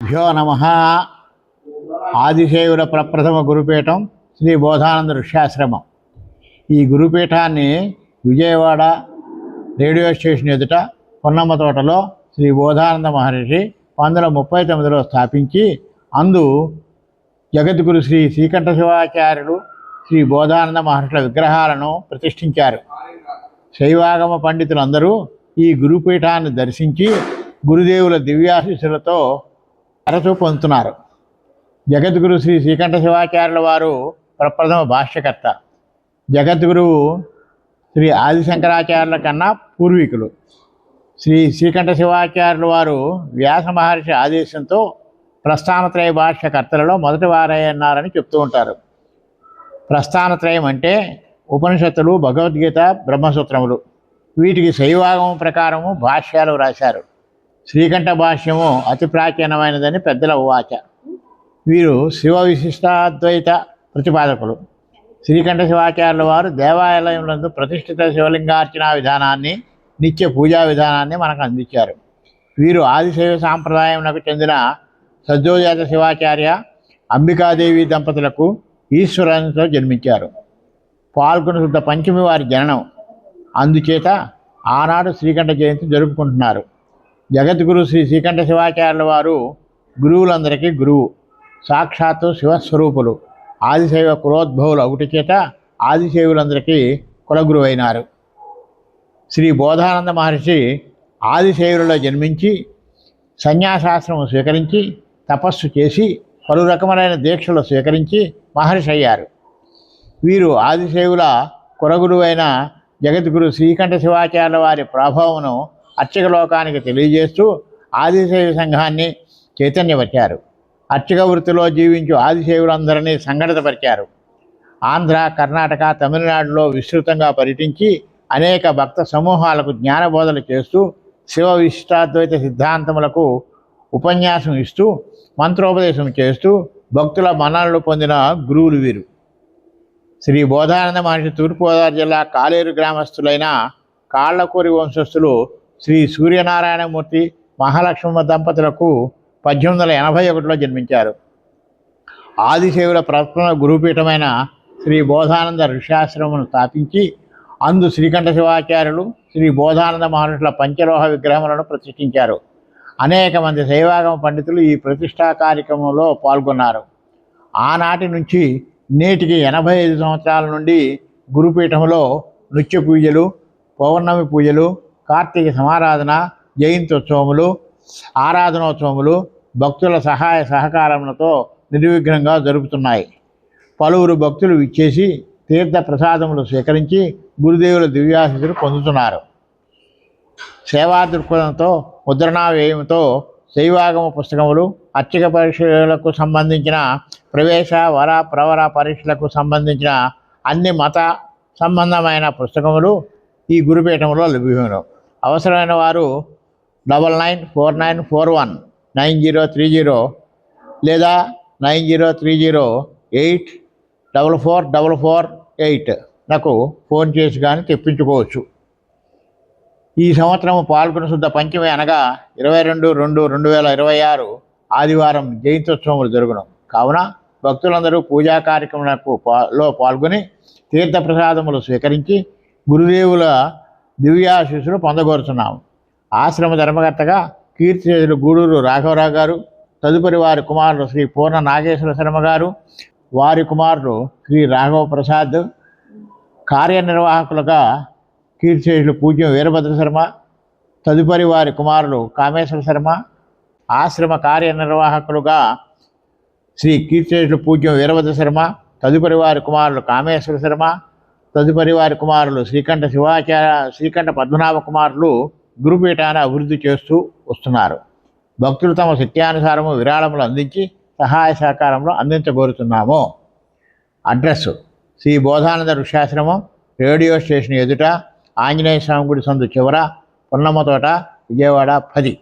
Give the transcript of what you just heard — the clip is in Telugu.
భ్యో నమ. ఆదిశేవుల ప్రప్రథమ గురుపీఠం శ్రీ బోధానంద ఋష్యాశ్రమం. ఈ గురుపీఠాన్ని విజయవాడ రేడియో స్టేషన్ ఎదుట పొన్నమ్మ తోటలో శ్రీ బోధానంద మహర్షి వందల ముప్పై తొమ్మిదిలో స్థాపించి అందు జగద్గురు శ్రీ శ్రీకంఠ శివాచార్యులు శ్రీ బోధానంద మహర్షుల విగ్రహాలను ప్రతిష్ఠించారు. శైవాగమ పండితులందరూ ఈ గురుపీఠాన్ని దర్శించి గురుదేవుల దివ్యాశీస్సులతో అరచు పొందుతున్నారు. జగద్గురు శ్రీ శ్రీకంఠ శివాచార్యుల వారు ప్రప్రథమ భాష్యకర్త. జగద్గురువు శ్రీ ఆదిశంకరాచార్యుల కన్నా పూర్వీకులు. శ్రీ శ్రీకంఠ శివాచార్యుల వారు వ్యాస మహర్షి ఆదేశంతో ప్రస్థానత్రయ భాష్యకర్తలలో మొదటి వారయ్యన్నారని చెప్తూ ఉంటారు. ప్రస్థానత్రయం అంటే ఉపనిషత్తులు భగవద్గీత బ్రహ్మసూత్రములు. వీటికి శైవాగమం ప్రకారము భాష్యాలు రాశారు. శ్రీకంఠ భాష్యము అతి ప్రాచీనమైనదని పెద్దల ఉవాచ వీరు శివ విశిష్టాద్వైత ప్రతిపాదకులు. శ్రీకంఠ శివాచార్యుల వారు దేవాలయంలో ప్రతిష్ఠిత శివలింగార్చన విధానాన్ని నిత్య పూజా విధానాన్ని మనకు అందించారు. వీరు ఆదిశైవ సాంప్రదాయంకు చెందిన సద్యోజాత శివాచార్య అంబికాదేవి దంపతులకు ఈశ్వరంతో జన్మించారు. పాల్గొన శుద్ధ పంచమి వారి జననం. అందుచేత ఆనాడు శ్రీకంఠ జయంతి జరుపుకుంటున్నారు. జగద్గురు శ్రీ శ్రీకంఠ శివాచార్యుల వారు గురువులందరికీ గురువు సాక్షాత్తు శివస్వరూపులు ఆదిశైవ కులోద్భవులు ఒకటి చేత ఆదిశైవులందరికీ కులగురువైనారు శ్రీ బోధానంద మహర్షి ఆదిశైవులలో జన్మించి సన్యాసాశ్రమం స్వీకరించి తపస్సు చేసి పలు రకములైన దీక్షలు స్వీకరించి మహర్షి అయ్యారు. వీరు ఆదిశైవుల కులగురువైన జగద్గురు శ్రీకంఠ శివాచార్యుల వారి ప్రభావమును అర్చక లోకానికి తెలియజేస్తూ ఆదిశైవ సంఘాన్ని చైతన్యపరిచారు. అర్చక వృత్తిలో జీవించు ఆదిశైవులందరినీ సంఘటితపరిచారు. ఆంధ్ర కర్ణాటక తమిళనాడులో విస్తృతంగా పర్యటించి అనేక భక్త సమూహాలకు జ్ఞానబోధలు చేస్తూ శివ విశిష్టాద్వైత సిద్ధాంతములకు ఉపన్యాసం ఇస్తూ మంత్రోపదేశం చేస్తూ భక్తుల మన్ననలు పొందిన గురువులు వీరు. శ్రీ బోధానంద మహర్షి తూర్పుగోదావరి జిల్లా కాలేరు గ్రామస్తులైన కాళ్ళకూరి వంశస్థులు శ్రీ సూర్యనారాయణమూర్తి మహాలక్ష్మ దంపతులకు పద్దెనిమిది వందల ఎనభై ఒకటిలో జన్మించారు. ఆదిశైవుల ప్రథమ గురుపీఠమైన శ్రీ బోధానంద ఋషాశ్రమను స్థాపించి అందు శ్రీకంఠ శివాచార్యులు శ్రీ బోధానంద మహర్షుల పంచలోహ విగ్రహములను ప్రతిష్ఠించారు. అనేక మంది శైవాగమ పండితులు ఈ ప్రతిష్టా కార్యక్రమంలో పాల్గొన్నారు. ఆనాటి నుంచి నేటికి ఎనభై ఐదు సంవత్సరాల నుండి గురుపీఠంలో నృత్య పూజలు పౌర్ణమి పూజలు కార్తీక సమారాధన జయంత్యోత్సవములు ఆరాధనోత్సవములు భక్తుల సహాయ సహకారములతో నిర్విఘ్నంగా జరుపుతున్నాయి. పలువురు భక్తులు విచ్చేసి తీర్థ ప్రసాదములు స్వీకరించి గురుదేవుల దివ్యాశితులు పొందుతున్నారు. సేవా దృక్పథంతో ముద్రణా వ్యయంతో శైవాగమ పుస్తకములు అర్చక పరీక్షలకు సంబంధించిన ప్రవేశ వర ప్రవర పరీక్షలకు సంబంధించిన అన్ని మత సంబంధమైన పుస్తకములు ఈ గురుపీఠంలో లభ్యమైనవి అవసరమైన వారు double nine four nine four one nine zero three zero లేదా nine zero three zero eight double four double four eight నాకు ఫోన్ చేసి కానీ తెప్పించుకోవచ్చు. ఈ సంవత్సరం పాల్గొన శుద్ధ పంచమి అనగా ఇరవై రెండు రెండు రెండు వేల ఇరవై ఆరు ఆదివారం జయంత్యోత్సవములు జరుగును. కావున భక్తులందరూ పూజా కార్యక్రమాలకు పా- లో పాల్గొని తీర్థ ప్రసాదములు స్వీకరించి గురుదేవుల దివ్యాశీస్సును పొందగోరుచున్నాము. ఆశ్రమ ధర్మకర్తగా కీర్తిశేషులు గూడూరు రాఘవరావు గారు తదుపరి వారి కుమారుడు శ్రీ పూర్ణ నాగేశ్వర శర్మ గారు వారి కుమారుడు శ్రీ రాఘవ ప్రసాద్ కార్యనిర్వాహకులుగా కీర్తిశేషులు పూజ్యం వీరభద్ర శర్మ తదుపరి వారి కుమారులు కామేశ్వర శర్మ ఆశ్రమ కార్యనిర్వాహకులుగా శ్రీ కీర్తిశేషులు పూజ్యం వీరభద్ర శర్మ తదుపరి వారి కుమారులు కామేశ్వర శర్మ తదుపరి వారి కుమారులు శ్రీకంఠ శివాచార్య శ్రీకంఠ పద్మనాభ కుమారులు గురుపీఠాన్ని అభివృద్ధి చేస్తూ వస్తున్నారు. భక్తులు తమ శక్త్యానుసారము విరాళములు అందించి సహాయ సహకారంలో అందించగోరుతున్నాము అడ్రస్ శ్రీ బోధానంద ఋషాశ్రమం రేడియో స్టేషన్ ఎదుట ఆంజనేయ స్వామి గుడి సందు చివర పున్నమ్మతోట విజయవాడ పది.